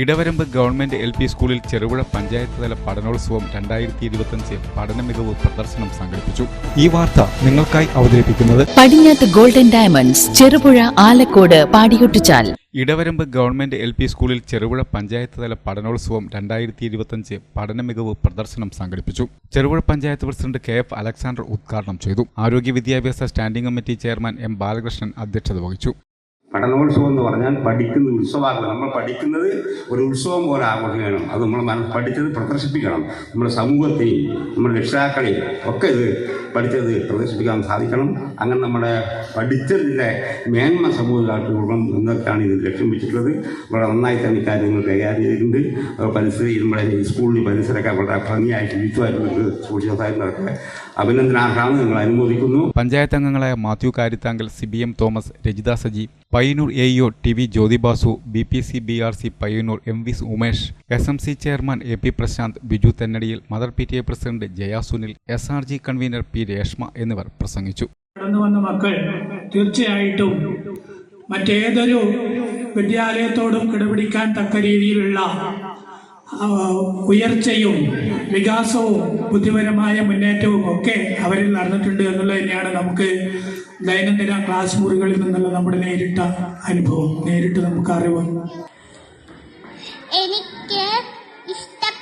Idavaramb government L P സ്കൂളിൽ ചെറുപുഴ പഞ്ചായത്ത് തല പഠനോത്സവം രണ്ടായിരത്തി ഇരുപത്തിയഞ്ച് പഠന മികവ് പ്രദർശനം സംഘടിപ്പിച്ചു. ഈ വാർത്ത നിങ്ങൾക്കായി അവതരിപ്പിക്കുന്നത് പടിഞ്ഞാത്ത് ഗോൾഡൻ ഡയമണ്ട്സ് ചെറുപുഴ ആലക്കോട് പാടിയൊട്ടിച്ചാൽ. ഇടവരമ്പ് ഗവൺമെന്റ് എൽ പി സ്കൂളിൽ ചെറുപുഴ പഞ്ചായത്ത് തല പഠനോത്സവം രണ്ടായിരത്തി ഇരുപത്തിയഞ്ച് പഠന മികവ് പ്രദർശനം സംഘടിപ്പിച്ചു. Cherupuzha panchayat president K F Alexander ഉദ്ഘാടനം ചെയ്തു. ആരോഗ്യ വിദ്യാഭ്യാസ standing committee chairman M Balakrishnan അധ്യക്ഷത വഹിച്ചു. പഠനോത്സവം എന്ന് പറഞ്ഞാൽ പഠിക്കുന്ന ഉത്സവമാക്കുക നമ്മൾ പഠിക്കുന്നത് ഒരു ഉത്സവം പോലെ ആഘോഷിക്കണം. അത് നമ്മൾ പഠിച്ചത് പ്രദർശിപ്പിക്കണം. നമ്മുടെ സമൂഹത്തെയും നമ്മുടെ രക്ഷിതാക്കളെയും ഒക്കെ ഇത് പഠിച്ചത് പ്രദർശിപ്പിക്കാൻ സാധിക്കണം. അങ്ങനെ നമ്മുടെ പഠിച്ചതിന്റെ മേന്മ സമൂഹത്തിലായിട്ട് കൊടുക്കണം എന്നൊക്കെയാണ് ഇത് ലക്ഷ്യം വെച്ചിട്ടുള്ളത്. വളരെ നന്നായി തന്നെ ഇക്കാര്യങ്ങൾ കൈകാര്യം ചെയ്തിട്ടുണ്ട്. പരിസ്ഥിതി നമ്മുടെ സ്കൂളിൽ പരിസരമൊക്കെ വളരെ ഭംഗിയായിട്ട് ശുചിത്വമായിട്ട് സൂക്ഷിച്ചതായിരുന്നതൊക്കെ അഭിനന്ദനാർഹമാണ്. നിങ്ങൾ അനുമോദിക്കുന്നു. പഞ്ചായത്ത് അംഗങ്ങളായ Mathew Karithankal C B M Thomas Rajitha Saji Payyanur A E O T V Jyothibasu B P C B R C Payyanur M V Umesh S M C chairman A P Prashanth Biju Thennadiyil mother P T A president Jaya Sunil S R G convener P Reshma എന്നിവർ പ്രസംഗിച്ചു. കടന്നു വന്ന മക്കൾ തീർച്ചയായിട്ടും മറ്റേതൊരു വിദ്യാലയത്തോടും കിടപിടിക്കാൻ തക്ക രീതിയിലുള്ള ഉയർച്ചയും വികാസവും ബുദ്ധിപരമായ മുന്നേറ്റവും ഒക്കെ അവരിൽ നടന്നിട്ടുണ്ട് എന്നുള്ളത് തന്നെയാണ് നമുക്ക് ദൈനംദിന ക്ലാസ് മുറികളിൽ നിന്നുള്ള നമ്മുടെ നേരിട്ട അനുഭവം നേരിട്ട് നമുക്ക് അറിവ്. എനിക്ക് ഇഷ്ടപ്പെട്ട